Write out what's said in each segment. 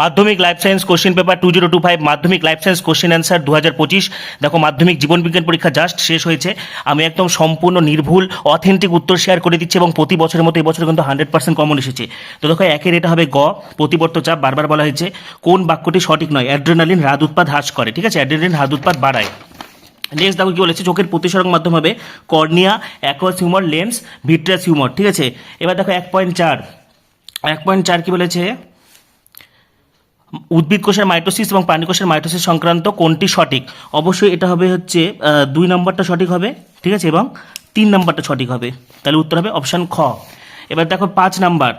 মাধ্যমিক life science question paper two zero two five মাধ্যমিক life science question answer দু হাজার পঁচিশ দেখো, মাধ্যমিক জীবন বিজ্ঞান পরীক্ষা জাস্ট শেষ হয়েছে। আমি একদম সম্পূর্ণ নির্ভুল অথেন্টিক উত্তর শেয়ার করে দিচ্ছি এবং প্রতি বছরের মতো এবছর কিন্তু হান্ড্রেড পার্সেন্ট কমন এসেছে। তো দেখো, একের এটা হবে গ, প্রতিবর্ত চাপ, বারবার বলা হয়েছে, কোন বাক্যটি সঠিক নয়? অ্যাড্রেনালিন হ্রাদ উৎপাদ হ্রাস করে, ঠিক আছে? অ্যাড্রেনালিন হ্রাদ উৎপাদ বাড়ায়। নেক্সট দেখো কি বলেছে, চোখের প্রতিসরক মাধ্যম হবে cornea aqueous humour lens vitreous humour ঠিক আছে? এবার দেখো, এক পয়েন্ট চার। এক পয়েন্ট চার কি বলেছে? উদ্ভিদ কোষের মাইটোসিস এবং প্রাণী কোষের মাইটোসিস সংক্রান্ত কোনটি সঠিক? অবশ্যই এটা হবে হচ্ছে দুই নম্বরটা সঠিক হবে ঠিক আছে? এবং তিন নম্বরটা সঠিক হবে। তাহলে উত্তর হবে অপশান খ। এবার দেখো পাঁচ নাম্বার।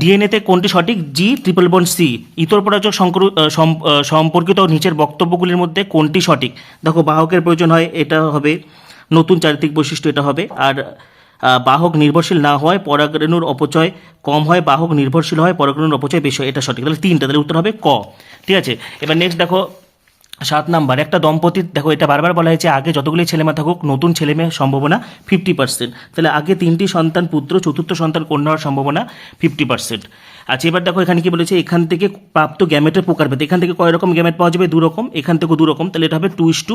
ডিএনএতে কোনটি সঠিক? G triple bond C. ইতর আহ, সম্পর্কিত নিচের বক্তব্যগুলির মধ্যে কোনটি সঠিক? দেখো বাহকের প্রয়োজন হয় এটা হবে নতুন চারিত্রিক বৈশিষ্ট্য এটা হবে। আর বাহক নির্ভরশীল না হয় পরাগরেণুর অপচয় কম হয়, বাহক নির্ভরশীল হয়, পরাগরেণুর অপচয় বেশি হয়। এটা সঠিক। তাহলে তিনটা, তাহলে উত্তর হবে ক। ঠিক আছে? এবার নেক্সট দেখো, সাত নাম্বার। একটা দম্পতির, দেখো, এটা বারবার বলা হয়েছে, আগে যতগুলি ছেলেমেয়ে থাকুক, নতুন ছেলেমেয়ে সম্ভাবনা ফিফটি পার্সেন্ট তাহলে আগে তিনটি সন্তান পুত্র, চতুর্থ সন্তান কন্যা হওয়ার সম্ভাবনা ফিফটি পার্সেন্ট আচ্ছা এবার দেখো, এখানে কি বলেছে, এখান থেকে প্রাপ্ত গ্যামেটের প্রকারভেদ। এখান থেকে কয় রকম গ্যামেট পাওয়া যাবে? দু রকম এখান থেকে দু রকম তাহলে এটা হবে two is to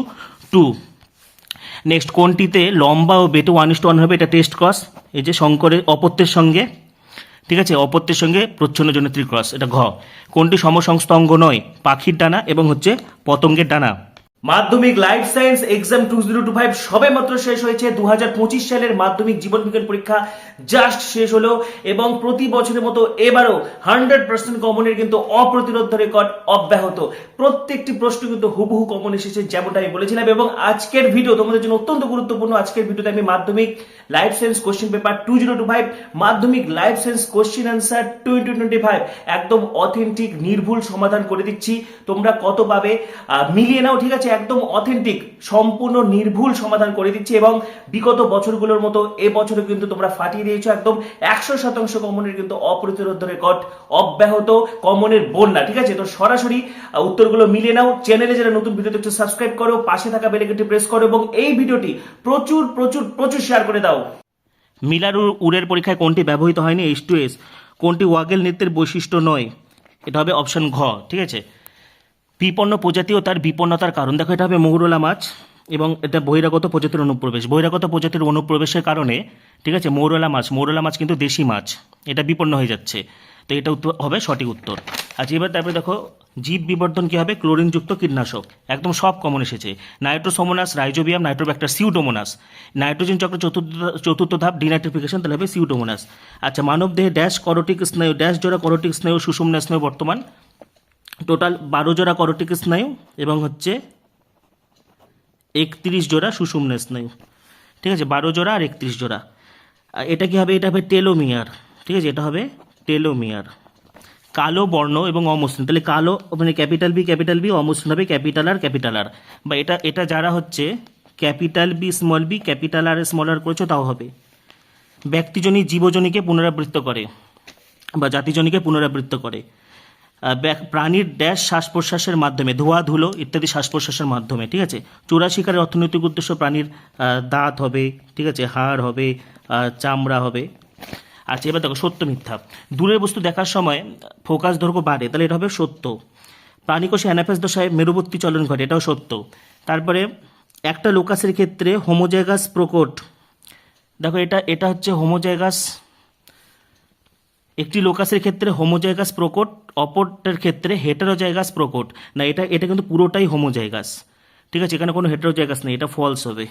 two next কোনটিতে লম্বা ও বেটে ওয়ান ইস্ট ওয়ান হবে? এটা টেস্ট ক্রস এই যে শঙ্করের অপত্যের সঙ্গে, ঠিক আছে? অপত্যের সঙ্গে প্রচ্ছন্ন জন্য ত্রিক্রস এটা ঘ। কোনটি সমসংস্থ অঙ্গ নয়? পাখির ডানা এবং হচ্ছে পতঙ্গের ডানা। মাধ্যমিক life science exam two zero two five সবে মাত্র শেষ হয়েছে। দু পঁচিশ সালের মাধ্যমিক জীবন বিজ্ঞান পরীক্ষা জাস্ট শেষ হলো এবং প্রতি বছরের মতো এবারও হান্ড্রেড পার্সেন্ট কমনের কিন্তু অপ্রতিরোধ রেকর্ড অব্যাহত। প্রত্যেকটি প্রশ্ন কিন্তু হুবহু কমন এসেছে যেমনটা আমি বলেছিলাম এবং আজকের ভিডিও তোমাদের জন্য অত্যন্ত গুরুত্বপূর্ণ। আজকের ভিডিওতে আমি মাধ্যমিক life science question paper two zero two five মাধ্যমিক life science question answer twenty twenty five একদম অথেন্টিক নির্ভুল সমাধান করে দিচ্ছি। তোমরা কত পাবে? মিলিয়ে নাও, ঠিক আছে? একদম অথেন্টিক সম্পূর্ণ নির্ভুল সমাধান করে দিচ্ছে এবং বিগত বছরগুলোর মতো এ বছরে কিন্তু তোমরা ফাটিয়ে দিয়েছ একদম একশো শতাংশ কমনের কিন্তু অপ্রতিরোধ রেকর্ড অব্যাহত কমনের বন্যা, ঠিক আছে? তো সরাসরি উত্তরগুলো মিলিয়ে নাও। চ্যানেলে যারা নতুন ভিডিও দেখছ সাবস্ক্রাইব করো, পাশে থাকা বেলেকটি প্রেস করো এবং এই ভিডিওটি প্রচুর প্রচুর প্রচুর শেয়ার করে দাও। মিলার উ- উরের পরীক্ষায় কোনটি ব্যবহৃত হয়নি? এইচ টু এস কোনটি ওয়াগেল নৃত্যের বৈশিষ্ট্য নয়? এটা হবে অপশন ঘ, ঠিক আছে? বিপন্ন প্রজাতি ও তার বিপন্নতার কারণ। দেখো, এটা হবে মৌরলা মাছ এবং এটা বহিরাগত প্রজাতির অনুপ্রবেশ। বহিরাগত প্রজাতির অনুপ্রবেশের কারণে, ঠিক আছে মৌরলা মাছ মৌরলা মাছ কিন্তু দেশি মাছ। এটা বিপন্ন হয়ে যাচ্ছে। তো এটা উত্তর, হবে সঠিক উত্তর। আচ্ছা এবার তারপরে দেখো, জীব বিবর্ধন কী হবে? ক্লোরিনযুক্ত কীটনাশক। একদম সব কমন এসেছে। Nitrosomonas, rhizobium nitrobacter pseudomonas. Nitrogen চক্র চতুর্থ চতুর্থ ধাপ ডিনাইট্রিফিকেশন, তাহলে হবে সিউডোমোনাস। আচ্ছা মানব দেহে ড্যাশ, করোটিক স্নায়ু ড্যাশ জোড়া, করোটিক স্নায়ু সুষুম্না স্নায়ু বর্তমান। টোটাল বারো জোড়া করোটিক স্নায়ু এবং হচ্ছে একত্রিশ জোড়া সুষুম্ন স্নায়ু ঠিক আছে? বারো জোড়া আর একত্রিশ জোড়া। এটা কি হবে? এটা হবে টেলোমিয়ার। ঠিক আছে? এটা হবে টেলোমিয়ার। কালো বর্ণ এবং অমসৃণ। তাহলে কালো মানে ক্যাপিটাল বি ক্যাপিটাল বি, অমসৃণ হবে ক্যাপিটাল আর ক্যাপিটাল আর। বা এটা এটা যারা হচ্ছে capital B, small B, capital R, small R করেছ, তাও হবে। ব্যক্তিজনী জীবজনীকে পুনরাবৃত্ত করে বা জাতিজনীকে পুনরাবৃত্ত করে। প্রাণীর ড্যাশ শ্বাস প্রশ্বাসের মাধ্যমে, ধোয়া, ধুলো ইত্যাদি শ্বাস প্রশ্বাসের মাধ্যমে, ঠিক আছে? চোরা শিকারের অর্থনৈতিক উদ্দেশ্য প্রাণীর দাঁত হবে, ঠিক আছে? হাড় হবে চামড়া হবে। আচ্ছা এবার দেখো, সত্য মিথ্যা। দূরের বস্তু দেখার সময় ফোকাস দৈর্ঘ্য বাড়ে, তাহলে এটা হবে সত্য। প্রাণীকোষে অ্যানাফেস দশায় মেরুবর্তী চলন ঘটে, এটাও সত্য। তারপরে, একটা লোকাসের ক্ষেত্রে হোমোজাইগাস প্রকট। দেখো, এটা এটা হচ্ছে হোমোজাইগাস একটি লোকাসের ক্ষেত্রে হোমোজাইগাস প্রকট, অপরটার ক্ষেত্রে হেটারোজাইগাস প্রকট। না, এটা এটা কিন্তু পুরোটাই হোমোজাইগাস। ঠিক আছে, এখানে কোনো হেটারোজাইগাস নেই, এটা ফলস হবে।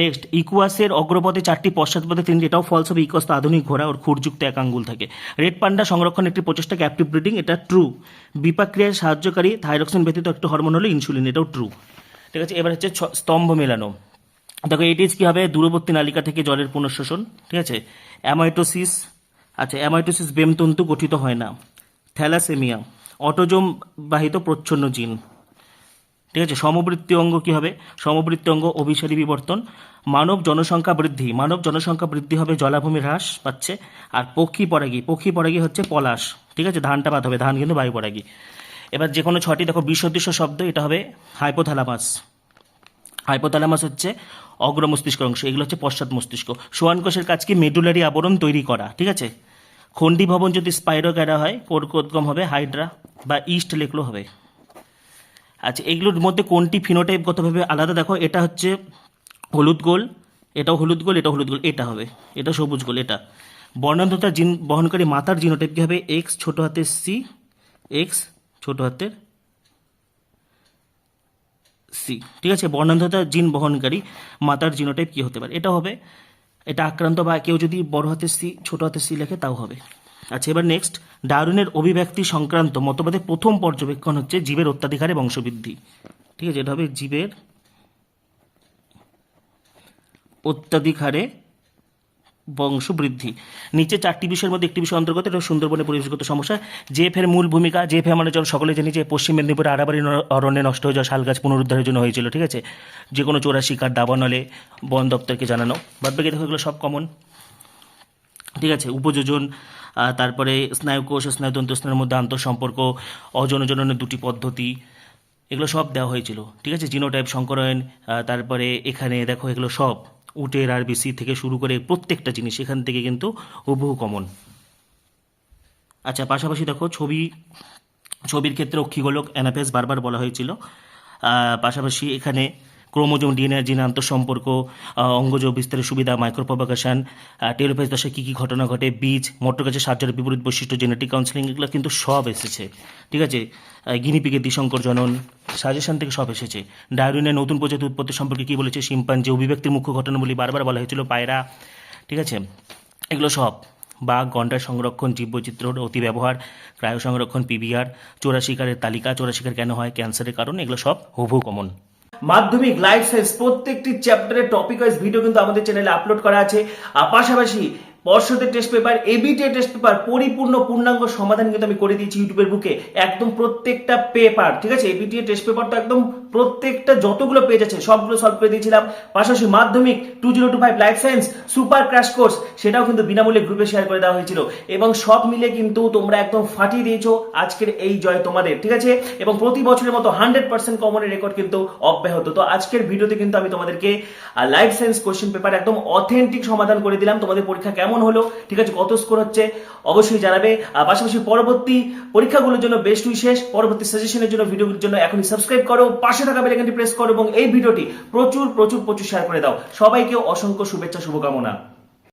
নেক্সট ইকুয়াসের অগ্রপথে চারটি পশ্চাৎপথে তিনটি, এটাও ফলস হবে ইকুয়াস তো আধুনিক ঘোড়া, ওর খুরযুক্ত এক আঙ্গুল থাকে। রেড পান্ডা সংরক্ষণ একটি প্রচেষ্টা ক্যাপটিভ ব্রিডিং এটা ট্রু বিপাক্রিয়ায় সাহায্যকারী থাইরক্সিন ব্যতীত একটি হরমোন হলো ইনসুলিন এটাও ট্রু ঠিক আছে, এবার হচ্ছে স্তম্ভ মেলানো। দেখো এটিস কী হবে দূরবর্তী নালিকা থেকে জলের পুনঃশোষণ, ঠিক আছে? অ্যামাইটোসিস আচ্ছা অ্যামাইটোসিস বেমতন্তু গঠিত হয় না। থ্যালাসেমিয়া অটোজোম বাহিত প্রচ্ছন্ন জিন। ঠিক আছে সমবৃত্তি অঙ্গ কী হবে? সমবৃত্তি অঙ্গ অভিসারী বিবর্তন। মানব জনসংখ্যা বৃদ্ধি। মানব জনসংখ্যা বৃদ্ধি হবে, জলাভূমি হ্রাস পাচ্ছে। আর পক্ষী পরাগী পক্ষী পরাগী হচ্ছে পলাশ। ঠিক আছে, ধানটা বাদ হবে, ধান কিন্তু বায়ু পরাগী। এবার যে কোনো ছটি দেখো, বিসদৃশ্য শব্দ, এটা হবে হাইপোথ্যালামাস হাইপোথ্যালামাস হচ্ছে অগ্র মস্তিষ্ক অংশ, এগুলো হচ্ছে পশ্চাৎ মস্তিষ্ক। সোয়ান কোষের কাজ কি? মেডুলারি আবরণ তৈরি করা, ঠিক আছে? খন্ডি ভবন যদি স্পাইরোগ্যারা হয় কোরকোদগম হবে, হাইড্রা বা ইস্ট লেখলেও হবে। আচ্ছা এগুলোর মধ্যে কোনটি ফিনোটাইপগতভাবে আলাদা? দেখো, এটা হচ্ছে হলুদ গোল, এটাও হলুদ গোল এটা হলুদ গোল, এটা হবে, এটা সবুজ গোল, এটা। বর্ণান্ধতা জিন বহনকারী মাতার জিনোটাইপ কী হবে? এক্স ছোটো হাতের সি, এক্স ছোটো হাতের সি, ঠিক আছে? বর্ণান্ধতা জিন বহনকারী মাতার জিনোটাইপ কী হতে পারে? এটা হবে, এটা আক্রান্ত বা কেউ যদি বড় হাতে সি, ছোট হাতে সি লেখে, তাও হবে। আচ্ছা এবার নেক্সট ডারুনের অভিব্যক্তি সংক্রান্ত মতবাদে প্রথম পর্যবেক্ষণ হচ্ছে জীবের অত্যাধিকারে বংশবৃদ্ধি ঠিক আছে? এটা হবে জীবের অত্যাধিক হারে বংশবৃদ্ধি। নিচে চারটি বিষয়ের মধ্যে একটি বিষয় অন্তর্গত এটা সুন্দরবনের পরিবেশগত সমস্যা। জেএফ এর মূল ভূমিকা জেএফ আমরা যখন সকলে জানি যে পশ্চিম মেদিনীপুরে আড়াবাড়ি অরণ্যে নষ্ট হয়ে যাওয়া শাল গাছ পুনরুদ্ধারের জন্য হয়েছিল ঠিক আছে? যে কোনো চোরা শিকার দাবানলে বন দপ্তরকে জানানো। বাদ বাকি দেখো এগুলো সব কমন ঠিক আছে? উপযোজন তারপরে স্নায়ুকোষ স্নায়ুতন্ত্র স্নায়ুর মধ্যে আন্তঃসম্পর্ক অজনজননের দুটি পদ্ধতি এগুলো সব দেওয়া হয়েছিল ঠিক আছে? জিনোটাইপ আহ, তারপরে এখানে দেখো এগুলো সব। উটের আর বিসি থেকে শুরু করে প্রত্যেকটা জিনিস এখান থেকে কিন্তু হুবহু কমন আচ্ছা পাশাপাশি দেখো ছবি, ছবির ক্ষেত্রে অক্ষিগোলক অ্যানাপেস বারবার বলা হয়েছিল। পাশাপাশি এখানে ক্রোমোজোম ডিএনএ, জিন, আন্তঃসম্পর্ক অঙ্গজ বিস্তারের সুবিধা মাইক্রোপ্রভাকাশন টেলোপেজ দশায় কী কী ঘটনা ঘটে, বীজ, মোটর গাছের সাহায্যের বিপরীত বৈশিষ্ট্য জেনেটিক কাউন্সিলিং এগুলো কিন্তু সব এসেছে। ঠিক আছে? গিনিপিকের দ্বিসংকর জনন সাজেশন থেকে সব এসেছে। ডায়রিনের নতুন প্রজাতি উৎপত্তি সম্পর্কে কী বলেছে শিম্পাঞ্জি, অভিব্যক্তির মুখ্য ঘটনাবলী বারবার বলা হয়েছিল পায়রা। ঠিক আছে? এগুলো সব। বাঘ, গন্ডার সংরক্ষণ জীববৈচিত্র্যর অতি ব্যবহার ক্রায় সংরক্ষণ পিবিআর চোরা শিকারের তালিকা চোরা শিকার কেন হয়, ক্যান্সারের কারণ, এগুলো সব হুবহু কমন মাধ্যমিক লাইফ সায়েন্স প্রত্যেকটি চ্যাপ্টারের টপিক ওয়াইজ ভিডিও কিন্তু আমাদের চ্যানেলে আপলোড করা আছে। পাশাপাশি পর্ষদের টেস্ট পেপার এবিটে টেস্ট পেপার পরিপূর্ণ পূর্ণাঙ্গ সমাধান কিন্তু আমি করে দিয়েছি ইউটিউবের বুকে একদম প্রত্যেকটা পেপার ঠিক আছে? এবিটি টেস্ট পেপার তো একদম প্রত্যেকটা যতগুলো পেজ আছে, সবগুলো সলভ করে দিয়েছিলাম। পাশাপাশি মাধ্যমিক two zero two five life science super crash course সেটাও কিন্তু বিনামূল্যে গ্রুপে শেয়ার করে দেওয়া হয়েছিল। এবং সব মিলে কিন্তু তোমরা একদম ফাটিয়ে দিয়েছ আজকের এই জয় তোমাদের, ঠিক আছে? এবং প্রতি বছরের মতো হান্ড্রেড পার্সেন্ট কমনের রেকর্ড কিন্তু অব্যাহত। তো আজকের ভিডিওতে কিন্তু আমি তোমাদেরকে লাইফ সায়েন্স কোশ্চেন পেপার একদম অথেন্টিক সমাধান করে দিলাম। তোমাদের পরীক্ষা কেমন হলো? ঠিক আছে, কত স্কোর হচ্ছে? অবশ্যই জানাবে। আর পাশাপাশি পরবর্তী পরীক্ষাগুলোর জন্য বেস্ট উইশেষ পরবর্তী সাজেশনের জন্য ভিডিওগুলোর জন্য এখনই সাবস্ক্রাইব করো। পাশে থাকা বেলেকানটি প্রেস করো এবং এই ভিডিওটি প্রচুর প্রচুর প্রচুর শেয়ার করে দাও। সবাইকে অসংখ্য শুভেচ্ছা, শুভকামনা।